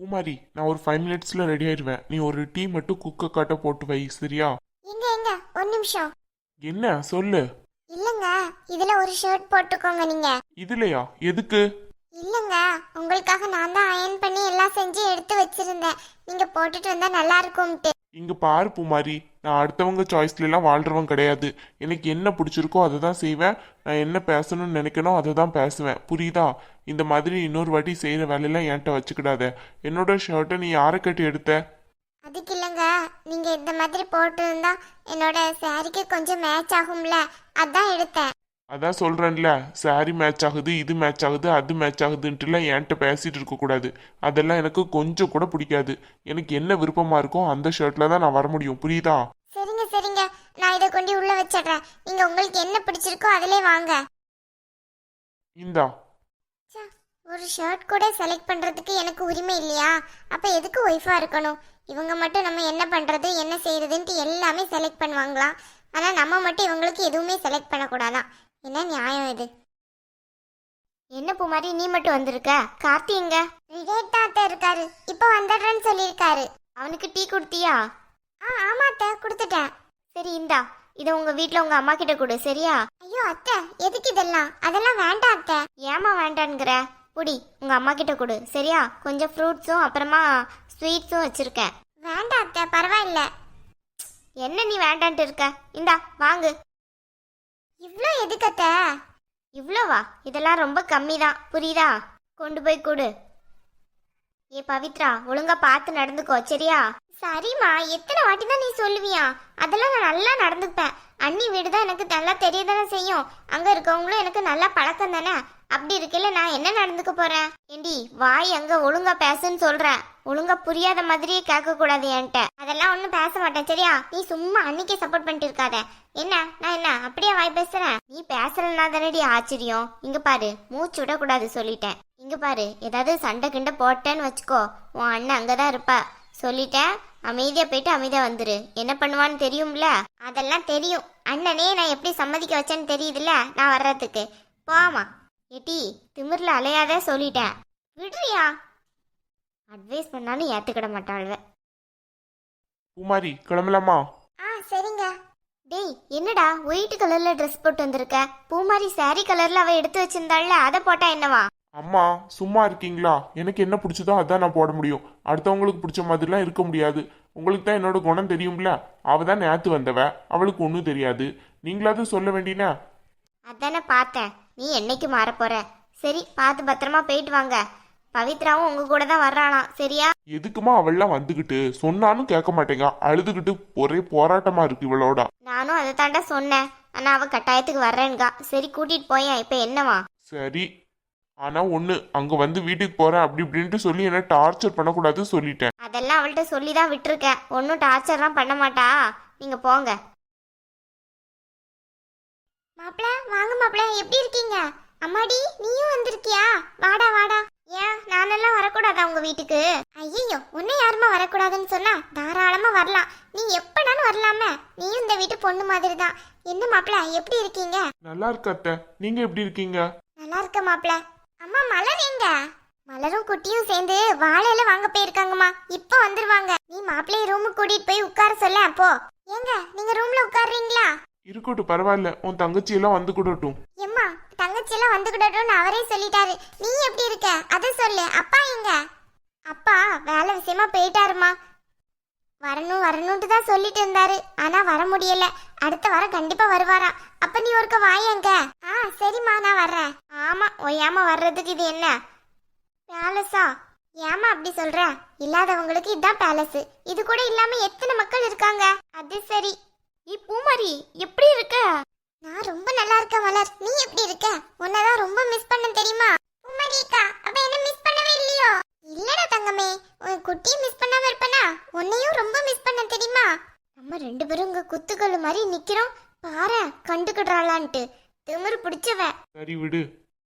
பூமாரி நான் ஒரு ஃபைவ் மினிட்ஸ்ல ரெடி ஆயிடுவேன் நீ ஒரு டீ மட்டும் குக்க காட்ட போட்டு வை சரியா? எங்க எங்க? ஒரு நிமிஷம். என்ன? சொல்லு. இல்லங்க இதுல ஒரு ஷர்ட் போட்டுக்கோங்க நீங்க. இதுலயா? எதுக்கு? இல்லங்க உங்களுக்காக நான் தான் அயன் பண்ணி எல்லாம் செஞ்சு எடுத்து வச்சிருந்தேன். நீங்க போட்டுட்டு வந்தா நல்லா இருக்கும்ட்டு. இங்க பாரு பூமாரி நான் அடுத்தவங்க சாய்ஸ்ல எல்லாம் வாழ்றவன் கிடையாது. எனக்கு என்ன பிடிச்சிருக்கோ அதை தான் செய்வேன். நான் என்ன பேசணும்னு நினைக்கணும் அதை தான் பேசுவேன். புரியுதா? இந்த மாதிரி இன்னொரு வாட்டி செய்யற வேலையெல்லாம் என்கிட்ட வச்சுக்கிடாத. என்னோட ஷர்ட்டை நீ யாரை கட்டி எடுத்த? அதுக்கு இல்லைங்க. நீங்க இந்த மாதிரி போட்டிருந்தா என்னோட சாரிக்கு கொஞ்சம் மேட்ச் ஆகும்ல. அதான் எடுத்தேன். அதான் சொல்றேன்ல. saree மேட்ச் ஆகுது இது மேட்ச் ஆகுது அது மேட்ச் ஆகுதுன்ட்டுலாம் என்கிட்ட பேசிட்டு இருக்க கூடாது. அதெல்லாம் எனக்கு கொஞ்சம் கூட பிடிக்காது. எனக்கு என்ன விருப்பமா இருக்கோ அந்த ஷர்ட்ல தான் நான் வர முடியும். புரியுதா? சரிங்க சரிங்க. நான் இதை கொண்டு உள்ள வச்சிடுறேன். நீங்க உங்களுக்கு என்ன பிடிச்சிருக்கோ அதிலே வாங்க. இந்தா. ஒரு ஷர்ட் கூட செலக்ட் பண்றதுக்கு எனக்கு உரிமை இல்லையா? அப்ப எதுக்கு ஒய்ஃபா இருக்கணும்? இவங்க மட்டும் நம்ம என்ன பண்றது என்ன செய்யறதுன்ட்டு எல்லாமே செலக்ட் பண்ணுவாங்களாம் ஆனா நம்ம மட்டும் இவங்களுக்கு எதுவுமே செலக்ட் பண்ணக்கூடாதான் என்ன நியாயம் இது? என்ன பூமாரி நீ மட்டும் வந்திருக்க? கார்த்தி எங்க? ரிடேட் தாத்தா இருக்காரு. இப்போ வந்துடுறேன்னு சொல்லியிருக்காரு. அவனுக்கு டீ கொடுத்தியா? ஆ ஆமா அத்தை கொடுத்துட்டேன். சரி இந்தா. இதை உங்க வீட்ல உங்க அம்மா கிட்ட கொடு சரியா? ஐயோ அத்தை எதுக்கு இதெல்லாம்? அதெல்லாம் வேண்டாம் அத்தை. ஏமா வேண்டான்ங்கிற புடி உங்க அம்மா கிட்ட கொடு. சரியா? கொஞ்சம் ஃப்ரூட்ஸும் அப்புறமா ஸ்வீட்ஸும் வச்சிருக்கேன். வேண்டாம் அத்தை பரவாயில்ல. என்ன நீ வேண்டான்ட்டு இருக்க? இந்தா வாங்கு. இவ்வளோ எதுக்கு அத்தை? இவ்வளோவா இதெல்லாம் ரொம்ப கம்மி தான் புரியுதா? கொண்டு போய் கொடு. ஏ பவித்ரா ஒழுங்கா பார்த்து நடந்துக்கோ சரியா? சரிம்மா எத்தனை வாட்டி தான் நீ சொல்லுவியா? அதெல்லாம் நான் நல்லா நடந்துப்பேன். அண்ணி வீடு தான் எனக்கு நல்லா தெரிய தானே செய்யும். அங்க இருக்கவங்களும் எனக்கு நல்லா பழக்கம் தானே? அப்படி இருக்கையில நான் என்ன நடந்துக்க போறேன்? ஏண்டி வாய் அங்க ஒழுங்கா பேசுன்னு சொல்றேன் ஒழுங்கா புரியாத மாதிரியே கேட்க கூடாது என்கிட்ட. அதெல்லாம் ஒன்றும் பேச மாட்டேன் சரியா? நீ சும்மா அன்னைக்கே சப்போர்ட் பண்ணிட்டு இருக்காத. என்ன? நான் என்ன? அப்படியே வாய் பேசுறேன்? நீ பேசலன்னா தானடி ஆச்சரியம். இங்க பாரு மூச்சு விடக்கூடாது சொல்லிட்டேன். இங்க பாரு ஏதாவது சண்டை கிண்டை போட்டேன்னு வச்சுக்கோ. உன் அண்ணன் அங்கதான் இருப்பா. சொல்லிட்டேன். அமைதியா போயிட்டு அமைதியா வந்துரு. என்ன பண்ணுவான்னு தெரியும்ல? அதெல்லாம் தெரியும். அண்ணனே நான் எப்படி சம்மதிக்க வச்சேன்னு தெரியுதுல்ல? நான் வர்றதுக்கு. போமா ஏட்டி திமிர்ல அலையாத சொல்லிட்டேன் விடுறியா? அட்வைஸ் பண்ணாலும் ஏத்துக்கிட மாட்டாள்வ பூமாரி கிளம்பலாமா? ஆ சரிங்க. டேய் என்னடா ஒயிட் கலர்ல ட்ரெஸ் போட்டு வந்திருக்க? பூமாரி saree கலர்ல அவ எடுத்து வச்சிருந்தாள்ல அதை போட்டா என்னவா? அம்மா சும்மா இருக்கீங்களா? எனக்கு என்ன பிடிச்சதோ அதான் நான் போட முடியும். அடுத்தவங்களுக்கு பிடிச்ச மாதிரிலாம் இருக்க முடியாது. உங்களுக்கு தான் என்னோட குணம் தெரியும்ல? அவ தான் நேத்து வந்தவ. அவளுக்கு ஒன்றும் தெரியாது. நீங்களாவது சொல்ல வேண்டினா அதானே பார்த்தேன். நீ என்னைக்கு மாற போற? சரி பார்த்து பத்திரமா போயிட்டு வாங்க. பவித்ராவும் உங்க கூட தான் வர்றாளாம் சரியா? எதுக்குமா அவள்லாம் வந்துகிட்டு? சொன்னாலும் கேட்க மாட்டேங்க. அழுதுகிட்டு ஒரே போராட்டமா இருக்கு இவளோட. நானும் அதை தாண்டா சொன்னேன். ஆனா அவ கட்டாயத்துக்கு வர்றேன்கா. சரி கூட்டிட்டு போயேன். இப்ப என்னவா? சரி. ஆனா ஒண்ணு அங்க வந்து வீட்டுக்கு போறேன் அப்படி இப்படின்ட்டு சொல்லி என்ன டார்ச்சர் பண்ணக்கூடாது சொல்லிட்டேன். அதெல்லாம் அவள்கிட்ட சொல்லி தான் விட்டுருக்கேன். ஒன்றும் டார்ச்சர்லாம் பண்ண மாட்டா. நீங்க போங்க. மாப்பிள வாங்க மாப்பிள எப்படி இருக்கீங்க? அம்மாடி நீயும் வந்திருக்கியா? வாடா வாடா. ஏன் நானெல்லாம் வரக்கூடாதா உங்க வீட்டுக்கு? ஐயோ உன்னை யாருமா வரக்கூடாதுன்னு சொன்னா? தாராளமா வரலாம். நீ எப்படாலும் வரலாமே. நீயும் இந்த வீட்டு பொண்ணு மாதிரி தான் என்ன மாப்பிள எப்படி இருக்கீங்க? நல்லா இருக்கு அத்தை. நீங்க எப்படி இருக்கீங்க? நல்லா இருக்க மாப்ள அம்மா மலர் எங்க? மலரும் குட்டியும் சேர்ந்து வாழையில வாங்க போயிருக்காங்கம்மா. இப்போ வந்துருவாங்க. நீ மாப்பிள்ளைய ரூமுக்கு கூட்டிட்டு போய் உட்கார சொல்ல அப்போ ஏங்க நீங்க ரூம்ல உட்காருறீங்களா? இருக்கட்டும் பரவாயில்ல. உன் தங்கச்சி எல்லாம் வந்து கூடட்டும். எம்மா தங்கச்சி எல்லாம் வந்துகிட்டோம்னு அவரே சொல்லிட்டாரு. நீ எப்படி இருக்க? அத சொல்லு. அப்பா எங்க? அப்பா வேலை விஷயமா போயிட்டாருமா வரணும் வரணும்ட்டு தான் சொல்லிட்டு இருந்தாரு. ஆனா வர முடியல. அடுத்த வாரம் கண்டிப்பா வருவாராம் அப்ப நீ ஒருக்க வாயங்க ஆ சரிம்மா நான் வர்றேன். ஆமா ஒய்யாம வர்றதுக்கு இது என்ன? பேலஸா? ஏமா அப்படி சொல்ற? இல்லாதவங்களுக்கு இதுதான் பேலஸ். இது கூட இல்லாம எத்தனை மக்கள் இருக்காங்க? அது சரி. நீ பூமாரி எப்படி இருக்க? நான் ரொம்ப நல்லா இருக்கேன் மலர். நீ எப்படி இருக்க? உன்னதான் ரொம்ப மிஸ் பண்ண தெரியுமா? பூமாரி அக்கா அப்ப என்ன மிஸ் பண்ணவே இல்லையோ? இல்லடா தங்கமே உன் குட்டியை மிஸ் பண்ணாம இருப்பனா? உன்னையும் ரொம்ப மிஸ் பண்ண தெரியுமா? நம்ம ரெண்டு பேரும் இங்க குத்துக்கல்லு மாதிரி நிக்கிறோம். பாரு கண்டுக்கிடுறாளான்ட்டு. திமிரு பிடிச்சவ. சரி விடு.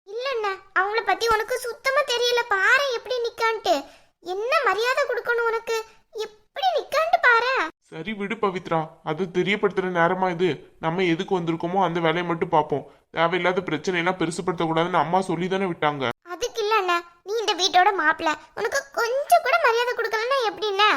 இல்லண்ணா அவங்கள பத்தி உனக்கு சுத்தமா தெரியல. பாரு எப்படி நிக்கான்ட்டு. என்ன மரியாதை கொடுக்கணும் உனக்கு? எப்படி சரி விடு பவித்ரா. அது தெரியப்படுத்துற நேரமா இது. நம்ம எதுக்கு வந்திருக்கோமோ அந்த வேலையை மட்டும் பார்ப்போம். தேவையில்லாத பிரச்சனை எல்லாம் பெருசுப்படுத்தக்கூடாதுன்னு அம்மா சொல்லி தானே விட்டாங்க. அதுக்கு இல்ல நீ இந்த வீட்டோட மாப்பிள்ள உனக்கு கொஞ்சம் கூட மரியாதை கொடுக்கலன்னா எப்படின்னா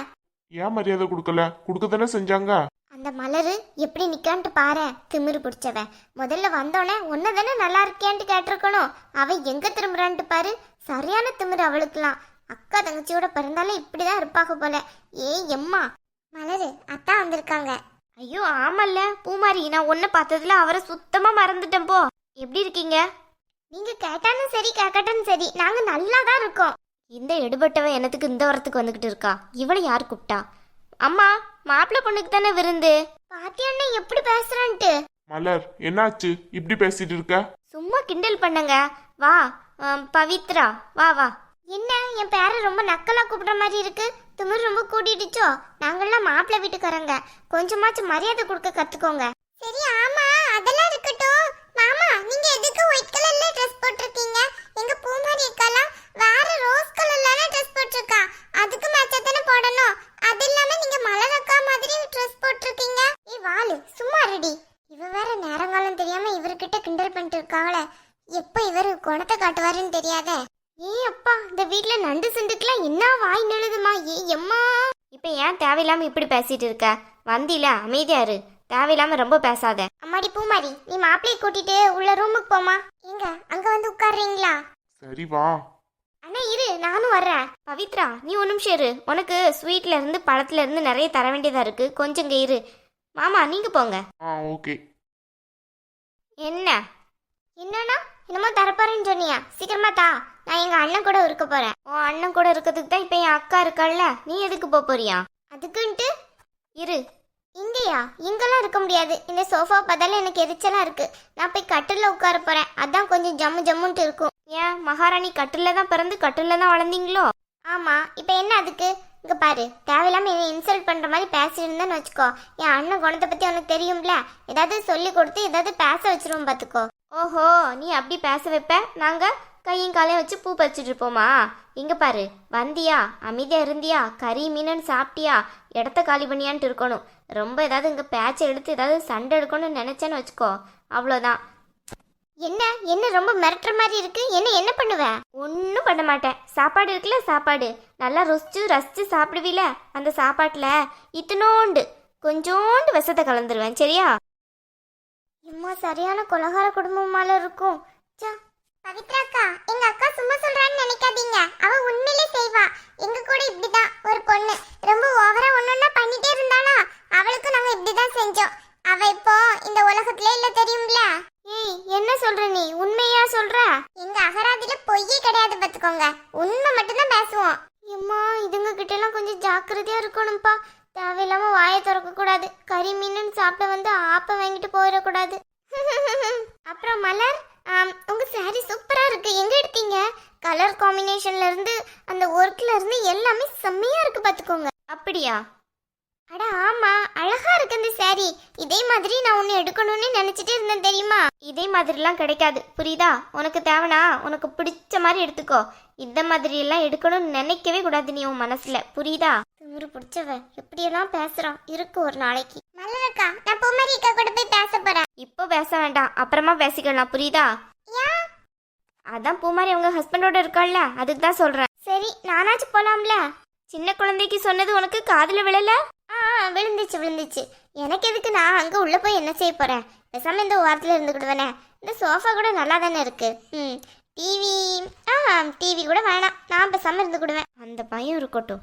ஏன் மரியாதை கொடுக்கல? கொடுக்க தானே செஞ்சாங்க? அந்த மலரு எப்படி நிக்கான்ட்டு பாரு. திமிரு பிடிச்சவன் முதல்ல வந்தோடனே உன்னை தானே நல்லா இருக்கியான்ட்டு கேட்டிருக்கணும். அவ எங்க திரும்புறான்ட்டு பாரு. சரியான திமிரு அவளுக்குலாம் அக்கா தங்கச்சியோட பிறந்தாலும் இப்படிதான் இருப்பாங்க போல. ஏய் எம்மா. மலரு அத்தா வந்திருக்காங்க. ஐயோ ஆமல்ல. பூமாரி நான் ஒன்ன பார்த்ததுல அவரை சுத்தமா மறந்துட்டேன் போ. எப்படி இருக்கீங்க? நீங்க கேட்டாலும் சரி கேட்கட்டாலும் சரி. நாங்க நல்லா தான் இருக்கோம். இந்த எடுபட்டவன் என்னத்துக்கு இந்த வரத்துக்கு வந்துகிட்டு இருக்கா? இவளை யார் கூப்பிட்டா? அம்மா மாப்பிள்ளை பொண்ணுக்கு தானே விருந்து? பாத்தியண்ணா எப்படி பேசுறான்ட்டு? மலர் என்னாச்சு? இப்படி பேசிட்டு இருக்க? சும்மா கிண்டல் பண்ணுங்க. வா பவித்ரா வா வா. என்ன என் பேரை ரொம்ப நக்கலா கூப்பிடுற மாதிரி இருக்கு? திமிர் ரொம்ப கூட்டிடுச்சோ? நாங்கெல்லாம் மாப்பிள்ளை வீட்டுக்காரங்க. கொஞ்சமாச்சும் மரியாதை கொடுக்க கத்துக்கோங்க. சரி ஆமா அதெல்லாம் இருக்கட்டும் மாமா நீங்க எதுக்கு ஒயிட் கலர்ல ட்ரெஸ் போட்டிருக்கீங்க எங்க பூமாரி இருக்கலாம் வேற ரோஸ் கலர்ல ட்ரெஸ் போட்டிருக்கா அதுக்கு மேட்சா தானே போடணும் அது இல்லாம நீங்க மலர் அக்கா மாதிரி ட்ரெஸ் போட்டிருக்கீங்க ஏய் வாலு சும்மா ரெடி இவ வேற நேரங்காலம் தெரியாம இவர்கிட்ட கிண்டல் பண்ணிட்டு இருக்காங்களே எப்ப இவர் குணத்தை காட்டுவாருன்னு ஏய் அப்பா இந்த வீட்ல நண்டு சிண்டுக்குலாம் என்ன வாய் நழுதுமா ஏய் எம்மா. இப்ப ஏன் தேவையில்லாம இப்படி பேசிட்டு இருக்க? வந்தில அமைதியா இரு. தேவையில்லாம ரொம்ப பேசாத. அம்மாடி பூமாரி நீ மாப்பிள்ளைய கூட்டிட்டு உள்ள ரூமுக்கு போமா எங்க அங்க வந்து உட்கார்றீங்களா? சரி வா. அண்ணா இரு நானும் வர்றேன். பவித்ரா நீ ஒரு நிமிஷம் இரு. உனக்கு ஸ்வீட்ல இருந்து பழத்துல இருந்து நிறைய தர வேண்டியதா இருக்கு. கொஞ்சம் இங்க இரு. மாமா நீங்க போங்க. ஆ ஓகே. என்ன? என்னன்னா என்னமோ தரப்போறேன்னு சொன்னியா? சீக்கிரமா தா. நான் எங்க அண்ணன் கூட இருக்க போறேன். உன் அண்ணன் கூட இருக்கிறதுக்கு தான் இப்ப என் அக்கா இருக்காள்ல நீ எதுக்கு போப் போறியா? அதுக்குன்ட்டு? இரு. இங்கயா? இங்கெல்லாம் இருக்க முடியாது. இந்த சோஃபா பார்த்தாலும் எனக்கு எரிச்சலா இருக்கு. நான் போய் கட்டில்ல உட்கார போறேன். அதான் கொஞ்சம் ஜம்மு ஜம்முன்ட்டு இருக்கும். ஏன்? மகாராணி கட்டில தான் பிறந்து கட்டில தான் வளர்ந்தீங்களோ? ஆமா. இப்போ என்ன அதுக்கு? இங்க பாரு. தேவையில்லாம என்னை இன்சல்ட் பண்ற மாதிரி பேசியிருந்தேன்னு வச்சுக்கோ. என் அண்ணன் குணத்தை பத்தி உனக்கு தெரியும்ல? ஏதாவது சொல்லி கொடுத்து ஏதாவது பேச வச்சிருவோம் பாத்துக்கோ. ஓஹோ நீ அப்படி பேச வைப்ப? நாங்க கையும் காலையும் வச்சு பூ பறிச்சுட்டு இருப்போமா? இங்க பாரு வந்தியா அமைதியா இருந்தியா கறி மீனன்னு சாப்பிட்டியா இடத்த காலி பண்ணியான்ட்டு இருக்கணும். ரொம்ப ஏதாவது இங்க பேச்சை எடுத்து ஏதாவது சண்டை எடுக்கணும்னு நினைச்சேன்னு வச்சுக்கோ. அவ்வளோதான். என்ன? என்ன ரொம்ப மிரட்டுற மாதிரி இருக்கு? என்ன என்ன பண்ணுவ? ஒன்றும் பண்ண மாட்டேன். சாப்பாடு இருக்குல்ல சாப்பாடு. நல்லா ருசிச்சு ரசிச்சு சாப்பிடுவீல அந்த சாப்பாட்டில். இத்தனோண்டு கொஞ்சோண்டு விஷத்தை கலந்துருவேன் சரியா? இம்மா சரியான கொலகார குடும்பமால இருக்கும். சா பவித்ரா அக்கா எங்க அக்கா சும்மா சொல்றான்னு நினைக்காதீங்க. அவ உண்மையிலே செய்வா. எங்க கூட இப்படிதான். ஒரு பொண்ணு. ரொம்ப ஓவரா ஒன்னொன்னா பண்ணிட்டே இருந்தானா அவளுக்கு நாங்க இப்படிதான் செஞ்சோம். அவ இப்போ இந்த உலகத்திலே இல்ல தெரியும்ல? ஏய் என்ன சொல்ற நீ? உண்மையா சொல்ற? எங்க அகராதியில பொய்யே கிடையாது பாத்துக்கோங்க. உண்மை மட்டும்தான் பேசுவோம் எம்மா இதுங்க கிட்ட எல்லாம் கொஞ்சம் ஜாக்கிரதையா இருக்கணும்ப்பா தேவையில்லாம வாயை திறக்க கூடாது கறி மீன் சாப்பிட வந்து ஆப்ப வாங்கிட்டு போயிடக்கூடாது அப்புறம் மலர் ஆம், உங்க saree சூப்பரா இருக்கு எங்க எடுத்தீங்க கலர் காம்பினேஷன்ல இருந்து அந்த ஒர்க்ல இருந்து எல்லாமே செம்மையா இருக்கு பாத்துக்கோங்க. அப்படியா? அட ஆமா. அழகா இருக்கு அந்த saree. இதே மாதிரி நான் ஒன்னு எடுக்கணும்னு நினைச்சிட்டே இருந்தேன் தெரியுமா? இதே மாதிரிலாம் கிடைக்காது. புரியுதா? உனக்கு தேவனா உனக்கு பிடிச்ச மாதிரி எடுத்துக்கோ. இந்த மாதிரி எல்லாம் எடுக்கணும்னு நினைக்கவே கூடாது நீ உன் மனசுல. புரியுதா? திமிரு பிடிச்சவ. எப்படியெல்லாம் பேசுறான்? இருக்கு ஒரு நாளைக்கு. மலரக்கா நான் பூமாரி அக்கா கூட போய் பேச போறேன். இப்போ பேச வேண்டாம். அப்புறமா பேசிக்கலாம். புரியுதா? ஏன்? அதான் பூமாரி அவங்க ஹஸ்பண்டோட இருக்காள்ல அதுக்கு தான் சொல்றேன். சரி நானாச்சும் போலாம்ல? சின்ன குழந்தைக்கு சொன்னது உனக்கு காதுல விழல? ஆ ஆ, விழுந்துச்சு விழுந்துச்சு. எனக்கு எதுக்கு நான் அங்க உள்ள போய் என்ன செய்ய போறேன்? பேசாம இந்த ஓரத்தில் இருந்துக்கிடுவேனே. இந்த சோஃபா கூட நல்லா தானே இருக்கு. ம் டிவி ஆ டிவி கூட வேணாம். நான் பேசாம இருந்துக்கிடுவேன். அந்த பயம் இருக்கட்டும்.